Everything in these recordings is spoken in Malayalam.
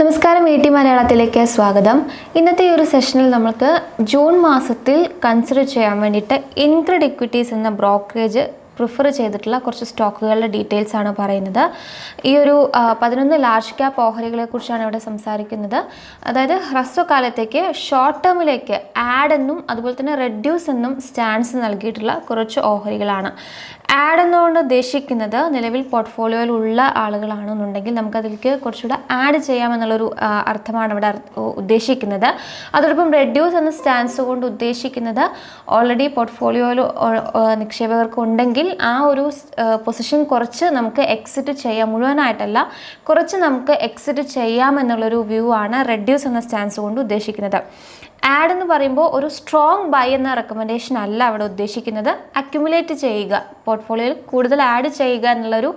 നമസ്കാരം വി ടി മലയാളത്തിലേക്ക് സ്വാഗതം. ഇന്നത്തെ ഈ ഒരു സെഷനിൽ നമുക്ക് ജൂൺ മാസത്തിൽ കൺസിഡർ ചെയ്യാൻ വേണ്ടിയിട്ട് ഇൻക്രിഡ് ഇക്വിറ്റീസ് എന്ന ബ്രോക്കറേജ് പ്രിഫർ ചെയ്തിട്ടുള്ള കുറച്ച് സ്റ്റോക്കുകളുടെ ഡീറ്റെയിൽസ് ആണ് പറയുന്നത്. ഈ ഒരു പതിനൊന്ന് ലാർജ് ക്യാപ്പ് ഓഹരികളെ കുറിച്ചാണ് ഇവിടെ സംസാരിക്കുന്നത്. അതായത് ഹ്രസ്വകാലത്തേക്ക് ഷോർട്ട് ടേമിലേക്ക് ആഡ് എന്നും അതുപോലെ തന്നെ റെഡ്യൂസ് എന്നും സ്റ്റാൻഡ്സ് നൽകിയിട്ടുള്ള കുറച്ച് ഓഹരികളാണ്. ആഡ് എന്നുകൊണ്ട് ഉദ്ദേശിക്കുന്നത് നിലവിൽ പോർട്ട്ഫോളിയോയിൽ ഉള്ള ആളുകളാണെന്നുണ്ടെങ്കിൽ നമുക്കതിലേക്ക് കുറച്ചുകൂടെ ആഡ് ചെയ്യാമെന്നുള്ളൊരു അർത്ഥമാണ് ഇവിടെ ഉദ്ദേശിക്കുന്നത്. അതോടൊപ്പം റെഡ്യൂസ് എന്ന സ്റ്റാൻസ് കൊണ്ട് ഉദ്ദേശിക്കുന്നത് ഓൾറെഡി പോർട്ട്ഫോളിയോയിൽ നിക്ഷേപകർക്ക് ഉണ്ടെങ്കിൽ ആ ഒരു പൊസിഷൻ കുറച്ച് നമുക്ക് എക്സിറ്റ് ചെയ്യാം. മുഴുവനായിട്ടല്ല കുറച്ച് നമുക്ക് എക്സിറ്റ് ചെയ്യാമെന്നുള്ളൊരു വ്യൂ ആണ് റെഡ്യൂസ് എന്ന സ്റ്റാൻസ് കൊണ്ട് ഉദ്ദേശിക്കുന്നത്. ആഡ് എന്ന് പറയുമ്പോൾ ഒരു സ്ട്രോങ് ബൈ എന്ന റെക്കമെൻഡേഷൻ അല്ല അവിടെ ഉദ്ദേശിക്കുന്നത്. അക്യുമുലേറ്റ് ചെയ്യുക. പോർട്ട്ഫോളിയോയിൽ കൂടുതൽ ആഡ് ചെയ്യുക എന്നുള്ളൊരു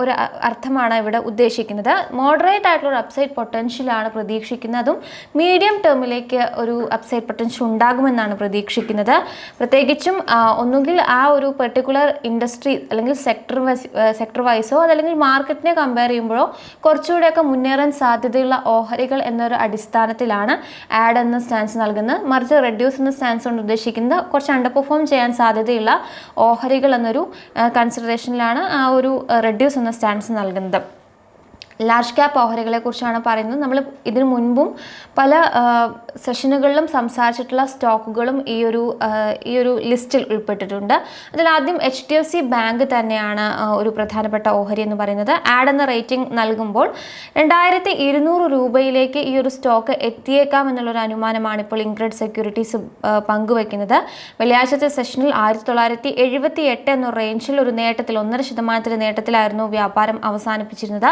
ഒരു അർത്ഥമാണ് ഇവിടെ ഉദ്ദേശിക്കുന്നത്. മോഡറേറ്റ് ആയിട്ടുള്ള ഒരു അപ്സൈഡ് പൊട്ടൻഷ്യലാണ് പ്രതീക്ഷിക്കുന്നതും. മീഡിയം ടേമിലേക്ക് ഒരു അപ്സൈഡ് പൊട്ടൻഷ്യൽ ഉണ്ടാകുമെന്നാണ് പ്രതീക്ഷിക്കുന്നത്. പ്രത്യേകിച്ചും ഒന്നുകിൽ ആ ഒരു പെർട്ടിക്കുലർ ഇൻഡസ്ട്രി അല്ലെങ്കിൽ സെക്ടർ സെക്ടർ വൈസോ അതല്ലെങ്കിൽ മാർക്കറ്റിനെ കമ്പയർ ചെയ്യുമ്പോഴോ കുറച്ചുകൂടെയൊക്കെ മുന്നേറാൻ സാധ്യതയുള്ള ഓഹരികൾ എന്നൊരു അടിസ്ഥാനത്തിലാണ് ആഡ് എന്ന സ്റ്റാൻസ് നൽകുന്നത് മറിച്ച് റെഡ്യൂസ് എന്ന സ്റ്റാൻസ് കൊണ്ട് ഉദ്ദേശിക്കുന്നത് കുറച്ച് അണ്ടർ പെർഫോം ചെയ്യാൻ സാധ്യതയുള്ള ഓഹരികൾ എന്നൊരു കൺസിഡറേഷനിലാണ് ആ ഒരു റെഡ്യൂസ് എന്ന സ്റ്റാൻസ് നൽകുന്നത്. ലാർജ് ക്യാപ്പ് ഓഹരികളെ കുറിച്ചാണ് പറയുന്നത്. നമ്മൾ ഇതിനു മുൻപും പല സെഷനുകളിലും സംസാരിച്ചിട്ടുള്ള സ്റ്റോക്കുകളും ഈ ഒരു ഈ ഒരു ലിസ്റ്റിൽ ഉൾപ്പെട്ടിട്ടുണ്ട്. അതിൽ ആദ്യം H D F C bank തന്നെയാണ് ഒരു പ്രധാനപ്പെട്ട ഓഹരി എന്ന് പറയുന്നത്. ആഡ് എന്ന റേറ്റിംഗ് നൽകുമ്പോൾ രണ്ടായിരത്തി ഇരുന്നൂറ് രൂപയിലേക്ക് ഈ ഒരു സ്റ്റോക്ക് എത്തിയേക്കാം എന്നുള്ളൊരു അനുമാനമാണ് ഇപ്പോൾ ഇൻക്രഡ് സെക്യൂരിറ്റീസ് പങ്കുവെക്കുന്നത്. വെള്ളിയാഴ്ചത്തെ സെഷനിൽ ആയിരത്തി തൊള്ളായിരത്തി എഴുപത്തി എട്ട് എന്ന റേഞ്ചിൽ ഒരു നേട്ടത്തിൽ ഒന്നര ശതമാനത്തിന്റെ നേട്ടത്തിലായിരുന്നു വ്യാപാരം അവസാനിപ്പിച്ചിരുന്നത്.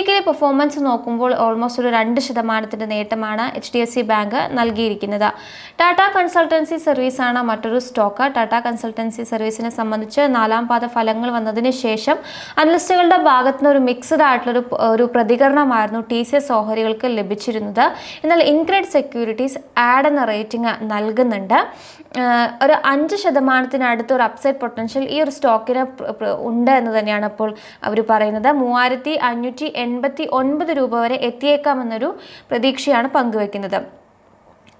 വീക്കിലി പെർഫോമൻസ് നോക്കുമ്പോൾ ഓൾമോസ്റ്റ് ഒരു രണ്ട് ശതമാനത്തിന്റെ നേട്ടമാണ് H D F C bank നൽകിയിരിക്കുന്നത്. ടാറ്റ കൺസൾട്ടൻസി സർവീസാണ് മറ്റൊരു സ്റ്റോക്ക് ടാറ്റ കൺസൾട്ടൻസി സർവീസിനെ സംബന്ധിച്ച് നാലാം പാദ ഫലങ്ങൾ വന്നതിന് ശേഷം അനലിസ്റ്റുകളുടെ ഭാഗത്തുനിന്ന് ഒരു മിക്സഡ് ആയിട്ടുള്ളൊരു ഒരു പ്രതികരണമായിരുന്നു ടി സി എസ് ഓഹരികൾക്ക് ലഭിച്ചിരുന്നത്. എന്നാൽ ഇൻക്രെഡ് സെക്യൂരിറ്റീസ് ആഡ് എന്ന റേറ്റിംഗ് നൽകുന്നുണ്ട്. ഒരു അഞ്ച് ശതമാനത്തിനടുത്ത് ഒരു അപ്സൈഡ് പൊട്ടൻഷ്യൽ ഈ ഒരു സ്റ്റോക്കിന് ഉണ്ട് എന്ന് തന്നെയാണ് ഇപ്പോൾ അവർ പറയുന്നത്. മൂവായിരത്തി അഞ്ഞൂറ്റി എൺപത്തി ഒൻപത് രൂപ വരെ എത്തിയേക്കാമെന്നൊരു പ്രതീക്ഷയാണ് പങ്കുവെക്കുന്നത്.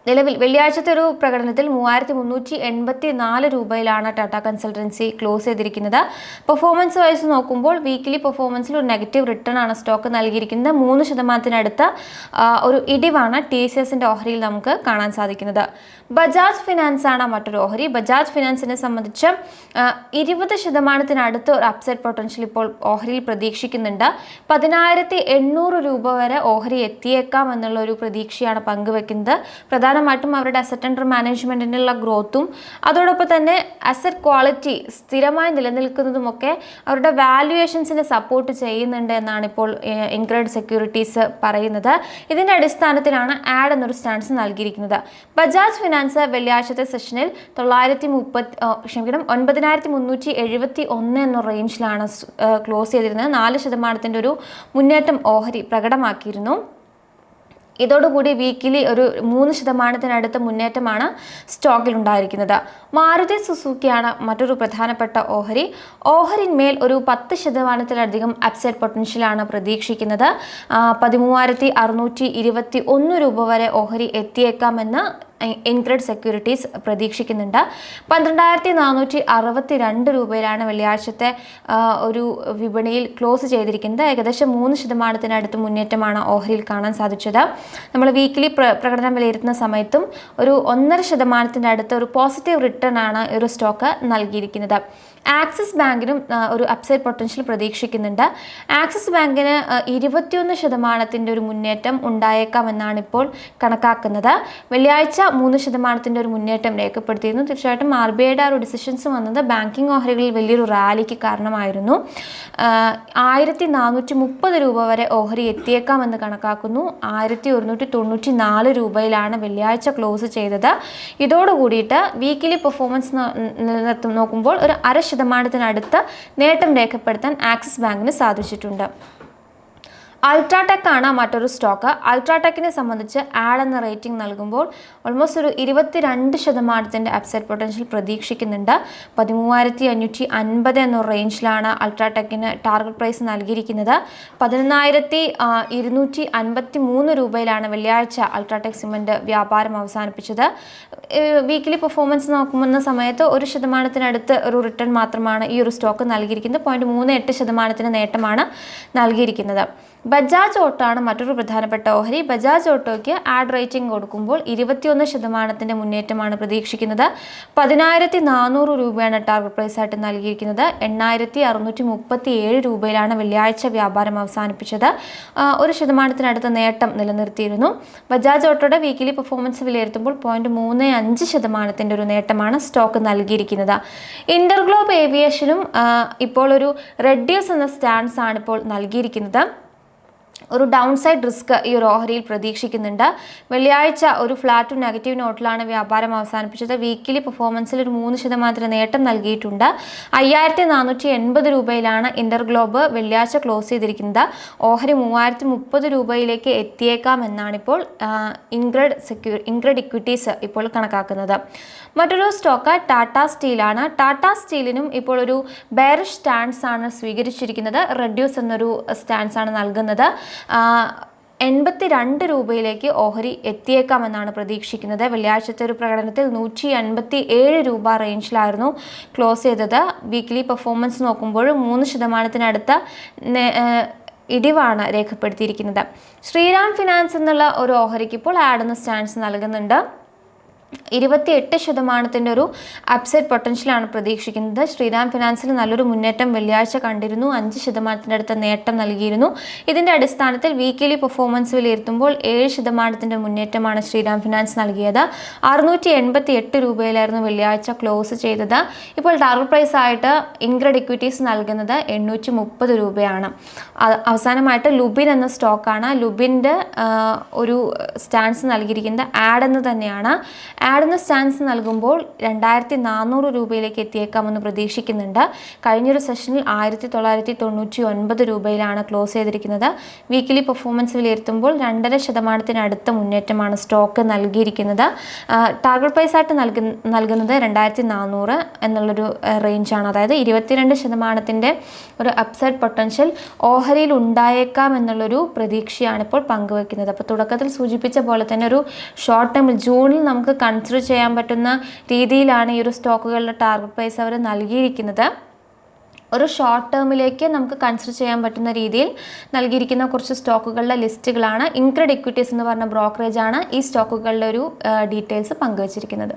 നിലവിൽ വെള്ളിയാഴ്ചത്തെ ഒരു പ്രകടനത്തിൽ മൂവായിരത്തി മുന്നൂറ്റി എൺപത്തി നാല് രൂപയിലാണ് ടാറ്റ കൺസൾട്ടൻസി ക്ലോസ് ചെയ്തിരിക്കുന്നത്. പെർഫോമൻസ് വൈസ് നോക്കുമ്പോൾ വീക്കിലി പെർഫോമൻസിൽ ഒരു നെഗറ്റീവ് റിട്ടേൺ ആണ് സ്റ്റോക്ക് നൽകിയിരിക്കുന്നത്. മൂന്ന് ശതമാനത്തിനടുത്ത് ഒരു ഇടിവാണ് ടി സി എസിന്റെ ഓഹരിയിൽ നമുക്ക് കാണാൻ സാധിക്കുന്നത്. ബജാജ് ഫിനാൻസ് ആണ് മറ്റൊരു ഓഹരി. ബജാജ് ഫിനാൻസിനെ സംബന്ധിച്ച് ഇരുപത് ശതമാനത്തിനടുത്ത് ഒരു അപ്സൈഡ് പൊട്ടൻഷ്യൽ ഇപ്പോൾ ഓഹരിയിൽ പ്രതീക്ഷിക്കുന്നുണ്ട്. പതിനായിരത്തി എണ്ണൂറ് രൂപ വരെ ഓഹരി എത്തിയേക്കാം എന്നുള്ള ഒരു പ്രതീക്ഷയാണ് പങ്കുവെക്കുന്നത്. പ്രധാനമായിട്ടും അവരുടെ അസറ്റ് അണ്ടർ മാനേജ്മെന്റിനുള്ള ഗ്രോത്തും അതോടൊപ്പം തന്നെ അസറ്റ് ക്വാളിറ്റി സ്ഥിരമായി നിലനിൽക്കുന്നതുമൊക്കെ അവരുടെ വാല്യുവേഷൻസിനെ സപ്പോർട്ട് ചെയ്യുന്നുണ്ട് എന്നാണ് ഇപ്പോൾ ഇൻക്രഡ് സെക്യൂരിറ്റീസ് പറയുന്നത്. ഇതിന്റെ അടിസ്ഥാനത്തിലാണ് ആഡ് എന്നൊരു സ്റ്റാൻസ് നൽകിയിരിക്കുന്നത്. ബജാജ് ഫിനാൻസ് വെള്ളിയാഴ്ചത്തെ സെഷനിൽ തൊള്ളായിരത്തി മുപ്പത്തി ക്ഷമിക്കണം ഒൻപതിനായിരത്തി മുന്നൂറ്റി എഴുപത്തി ഒന്ന് എന്ന റേഞ്ചിലാണ് ക്ലോസ് ചെയ്തിരുന്നത്. നാല് ശതമാനത്തിന്റെ ഒരു മുന്നേറ്റം ഓഹരി പ്രകടമാക്കിയിരുന്നു. ഇതോടുകൂടി വീക്കിലി ഒരു മൂന്ന് ശതമാനത്തിനടുത്ത് മുന്നേറ്റമാണ് സ്റ്റോക്കിൽ ഉണ്ടായിരിക്കുന്നത്. മാരുതി സുസുക്കിയാണ് മറ്റൊരു പ്രധാനപ്പെട്ട ഓഹരി. ഓഹരിന്മേൽ ഒരു പത്ത് ശതമാനത്തിലധികം അപ്സൈഡ് പൊട്ടൻഷ്യലാണ് പ്രതീക്ഷിക്കുന്നത്. പതിമൂവായിരത്തി അറുന്നൂറ്റി ഇരുപത്തി ഒന്ന് രൂപ വരെ ഓഹരി എത്തിയേക്കാമെന്ന് ഇൻക്രെഡ് സെക്യൂരിറ്റീസ് പ്രതീക്ഷിക്കുന്നുണ്ട്. പന്ത്രണ്ടായിരത്തി നാനൂറ്റി അറുപത്തി രണ്ട് രൂപയിലാണ് വെള്ളിയാഴ്ചത്തെ ഒരു വിപണിയിൽ ക്ലോസ് ചെയ്തിരിക്കുന്നത്. ഏകദേശം മൂന്ന് ശതമാനത്തിനടുത്ത് മുന്നേറ്റമാണ് ഓഹരിയിൽ കാണാൻ സാധിച്ചത്. നമ്മൾ വീക്കിലി പ്ര പ്രകടനം വിലയിരുത്തുന്ന സമയത്തും ഒരു ഒന്നര ശതമാനത്തിന്റെ അടുത്ത് ഒരു പോസിറ്റീവ് റിട്ടേൺ ആണ് ഒരു സ്റ്റോക്ക് നൽകിയിരിക്കുന്നത്. ആക്സിസ് ബാങ്കിനും ഒരു അപ്സൈഡ് പൊട്ടൻഷ്യൽ പ്രതീക്ഷിക്കുന്നുണ്ട്. ആക്സിസ് ബാങ്കിന് ഇരുപത്തിയൊന്ന് ശതമാനത്തിന്റെ ഒരു മുന്നേറ്റം ഉണ്ടായേക്കാമെന്നാണ് ഇപ്പോൾ കണക്കാക്കുന്നത്. വെള്ളിയാഴ്ച മൂന്ന് ശതമാനത്തിന്റെ ഒരു മുന്നേറ്റം രേഖപ്പെടുത്തിയിരുന്നു. തീർച്ചയായിട്ടും ആർ ബി ഐയുടെ ഒരു ഡിസിഷൻസ് വന്നത് ബാങ്കിങ് ഓഹരികളിൽ വലിയൊരു റാലിക്ക് കാരണമായിരുന്നു. ആയിരത്തി നാനൂറ്റി മുപ്പത് രൂപ വരെ ഓഹരി എത്തിയേക്കാമെന്ന് കണക്കാക്കുന്നു. ആയിരത്തി ഒരുന്നൂറ്റി തൊണ്ണൂറ്റി നാല് രൂപയിലാണ് വെള്ളിയാഴ്ച ക്ലോസ് ചെയ്തത്. ഇതോടുകൂടിയിട്ട് വീക്കിലി പെർഫോമൻസ് നോക്കുമ്പോൾ ഒരു അര ശതമാനത്തിനടുത്ത് നേട്ടം രേഖപ്പെടുത്താൻ ആക്സിസ് ബാങ്കിന് സാധിച്ചിട്ടുണ്ട്. അൾട്രാടെക് ആണ് മറ്റൊരു സ്റ്റോക്ക്. അൾട്രാടെക്കിനെ സംബന്ധിച്ച് ആഡ് എന്ന റേറ്റിംഗ് നൽകുമ്പോൾ ഓൾമോസ്റ്റ് ഒരു ഇരുപത്തിരണ്ട് ശതമാനത്തിന്റെ അപ്സൈഡ് പൊട്ടൻഷ്യൽ പ്രതീക്ഷിക്കുന്നുണ്ട്. പതിമൂവായിരത്തി അഞ്ഞൂറ്റി അൻപത് എന്ന റേഞ്ചിലാണ് അൾട്രാടെക്കിന് ടാർഗറ്റ് പ്രൈസ് നൽകിയിരിക്കുന്നത്. പതിനൊന്നായിരത്തി ഇരുന്നൂറ്റി അൻപത്തി മൂന്ന് രൂപയിലാണ് വെള്ളിയാഴ്ച അൾട്രാടെക് സിമന്റ് വ്യാപാരം അവസാനിപ്പിച്ചത്. വീക്കിലി പെർഫോമൻസ് നോക്കുന്ന സമയത്ത് ഒരു ശതമാനത്തിനടുത്ത് ഒരു റിട്ടേൺ മാത്രമാണ് ഈ ഒരു സ്റ്റോക്ക് നൽകിയിരിക്കുന്നത്. പോയിന്റ് മൂന്ന് എട്ട് ശതമാനത്തിന് നേട്ടമാണ് നൽകിയിരിക്കുന്നത്. ബജാജ് ഓട്ടോ ആണ് മറ്റൊരു പ്രധാനപ്പെട്ട ഓഹരി. ബജാജ് ഓട്ടോയ്ക്ക് ആഡ് റേറ്റിംഗ് കൊടുക്കുമ്പോൾ ഇരുപത്തിയൊന്ന് ശതമാനത്തിന്റെ മുന്നേറ്റമാണ് പ്രതീക്ഷിക്കുന്നത്. പതിനായിരത്തി നാനൂറ് രൂപയാണ് ടാർഗറ്റ് പ്രൈസ് ആയിട്ട് നൽകിയിരിക്കുന്നത്. എണ്ണായിരത്തി അറുന്നൂറ്റി മുപ്പത്തി ഏഴ് രൂപയിലാണ് വെള്ളിയാഴ്ച വ്യാപാരം അവസാനിപ്പിച്ചത്. ഒരു ശതമാനത്തിനടുത്ത് നേട്ടം നിലനിർത്തിയിരുന്നു. ബജാജ് ഓട്ടോയുടെ വീക്കിലി പെർഫോമൻസ് വിലയിരുത്തുമ്പോൾ പോയിന്റ് മൂന്ന് അഞ്ച് ശതമാനത്തിന്റെ ഒരു നേട്ടമാണ് സ്റ്റോക്ക് നൽകിയിരിക്കുന്നത്. ഇന്റർഗ്ലോബ് ഏവിയേഷനും ഇപ്പോൾ ഒരു റെഡ്യൂസ് എന്ന സ്റ്റാൻസ് ആണ് ഇപ്പോൾ നൽകിയിരിക്കുന്നത്. ഒരു ഡൗൺ സൈഡ് റിസ്ക് ഈ ഒരു ഓഹരിയിൽ പ്രതീക്ഷിക്കുന്നുണ്ട്. വെള്ളിയാഴ്ച ഒരു ഫ്ലാറ്റ് നെഗറ്റീവ് നോട്ടിലാണ് വ്യാപാരം അവസാനിപ്പിച്ചത്. വീക്കിലി പെർഫോമൻസിൽ ഒരു മൂന്ന് ശതമാനത്തിന് നേട്ടം നൽകിയിട്ടുണ്ട്. അയ്യായിരത്തി നാനൂറ്റി എൺപത് രൂപയിലാണ് ഇന്റർഗ്ലോബ് വെള്ളിയാഴ്ച ക്ലോസ് ചെയ്തിരിക്കുന്നത്. ഓഹരി മൂവായിരത്തി മുപ്പത് രൂപയിലേക്ക് എത്തിയേക്കാം എന്നാണ് ഇപ്പോൾ ഇൻഗ്രഡ് സെക്യൂ ഇൻഗ്രഡ് ഇക്വിറ്റീസ് ഇപ്പോൾ കണക്കാക്കുന്നത്. മറ്റൊരു സ്റ്റോക്ക് ടാറ്റ സ്റ്റീലാണ് ടാറ്റ സ്റ്റീലിനും ഇപ്പോൾ ഒരു ബെയറിഷ് സ്റ്റാൻസ് ആണ് സ്വീകരിച്ചിരിക്കുന്നത്. റെഡ്യൂസ് എന്നൊരു സ്റ്റാൻസ് ആണ് നൽകുന്നത്. എൺപത്തി രണ്ട് രൂപയിലേക്ക് ഓഹരി എത്തിയേക്കാമെന്നാണ് പ്രതീക്ഷിക്കുന്നത്. വെള്ളിയാഴ്ചത്തെ ഒരു പ്രകടനത്തിൽ നൂറ്റി അൻപത്തി ഏഴ് രൂപ റേഞ്ചിലായിരുന്നു ക്ലോസ് ചെയ്തത്. വീക്ക്ലി പെർഫോമൻസ് നോക്കുമ്പോൾ മൂന്ന് ശതമാനത്തിനടുത്ത ഇടിവാണ് രേഖപ്പെടുത്തിയിരിക്കുന്നത്. ശ്രീറാം ഫിനാൻസ് എന്നുള്ള ഒരു ഓഹരിക്ക് ഇപ്പോൾ ആഡെന്ന സ്റ്റാൻസ് നൽകുന്നുണ്ട്. ഇരുപത്തിയെട്ട് ശതമാനത്തിന്റെ ഒരു അപ്സെറ്റ് പൊട്ടൻഷ്യലാണ് പ്രതീക്ഷിക്കുന്നത്. ശ്രീറാം ഫിനാൻസിൽ നല്ലൊരു മുന്നേറ്റം വെള്ളിയാഴ്ച കണ്ടിരുന്നു. അഞ്ച് ശതമാനത്തിന്റെ അടുത്ത നേട്ടം നൽകിയിരുന്നു. ഇതിന്റെ അടിസ്ഥാനത്തിൽ വീക്കിലി പെർഫോമൻസ് വിലയിരുത്തുമ്പോൾ ഏഴ് ശതമാനത്തിന്റെ മുന്നേറ്റമാണ് ശ്രീറാം ഫിനാൻസ് നൽകിയത്. അറുന്നൂറ്റി എൺപത്തി എട്ട് രൂപയിലായിരുന്നു വെള്ളിയാഴ്ച ക്ലോസ് ചെയ്തത്. ഇപ്പോൾ ടാർഗറ്റ് പ്രൈസ് ആയിട്ട് ഇൻഗ്രഡ് ഇക്വിറ്റീസ് നൽകുന്നത് എണ്ണൂറ്റി മുപ്പത് രൂപയാണ് അവസാനമായിട്ട് ലുബിൻ എന്ന സ്റ്റോക്കാണ് ലുബിന്റെ ഒരു സ്റ്റാൻസ് നൽകിയിരിക്കുന്നത്. ആഡ് എന്ന് തന്നെയാണ്. ആഡ് എന്ന സ്റ്റാൻസ് നൽകുമ്പോൾ രണ്ടായിരത്തി നാനൂറ് രൂപയിലേക്ക് എത്തിയേക്കാമെന്ന് പ്രതീക്ഷിക്കുന്നുണ്ട്. കഴിഞ്ഞൊരു സെഷനിൽ ആയിരത്തി തൊള്ളായിരത്തി തൊണ്ണൂറ്റി ഒൻപത് രൂപയിലാണ് ക്ലോസ് ചെയ്തിരിക്കുന്നത്. വീക്കിലി പെർഫോമൻസ് വിലയിരുത്തുമ്പോൾ രണ്ടര ശതമാനത്തിനടുത്ത മുന്നേറ്റമാണ് സ്റ്റോക്ക് നൽകിയിരിക്കുന്നത്. ടാർഗറ്റ് പ്രൈസ് ആയിട്ട് നൽകുന്ന നൽകുന്നത് രണ്ടായിരത്തി നാനൂറ് എന്നുള്ളൊരു റേഞ്ചാണ് അതായത് ഇരുപത്തിരണ്ട് ശതമാനത്തിന്റെ ഒരു അപ്സൈഡ് പൊട്ടൻഷ്യൽ ഓഹരിയിൽ ഉണ്ടായേക്കാം എന്നുള്ളൊരു പ്രതീക്ഷയാണ് ഇപ്പോൾ പങ്കുവെക്കുന്നത്. അപ്പോൾ തുടക്കത്തിൽ സൂചിപ്പിച്ച പോലെ തന്നെ ഒരു ഷോർട്ട് ടൈമിൽ ജൂണിൽ നമുക്ക് കൺസിഡർ ചെയ്യാൻ പറ്റുന്ന രീതിയിലാണ് ഈ ഒരു സ്റ്റോക്കുകളുടെ ടാർഗറ്റ് പ്രൈസ് അവർ നൽകിയിരിക്കുന്നത്. ഒരു ഷോർട്ട് ടേമിലേക്ക് നമുക്ക് കൺസിഡർ ചെയ്യാൻ പറ്റുന്ന രീതിയിൽ നൽകിയിരിക്കുന്ന കുറച്ച് സ്റ്റോക്കുകളുടെ ലിസ്റ്റുകളാണ്. ഇൻക്രഡ് ഇക്വിറ്റീസ് എന്ന് പറഞ്ഞ ബ്രോക്കറേജാണ് ഈ സ്റ്റോക്കുകളുടെ ഒരു ഡീറ്റെയിൽസ് പങ്കുവച്ചിരിക്കുന്നത്.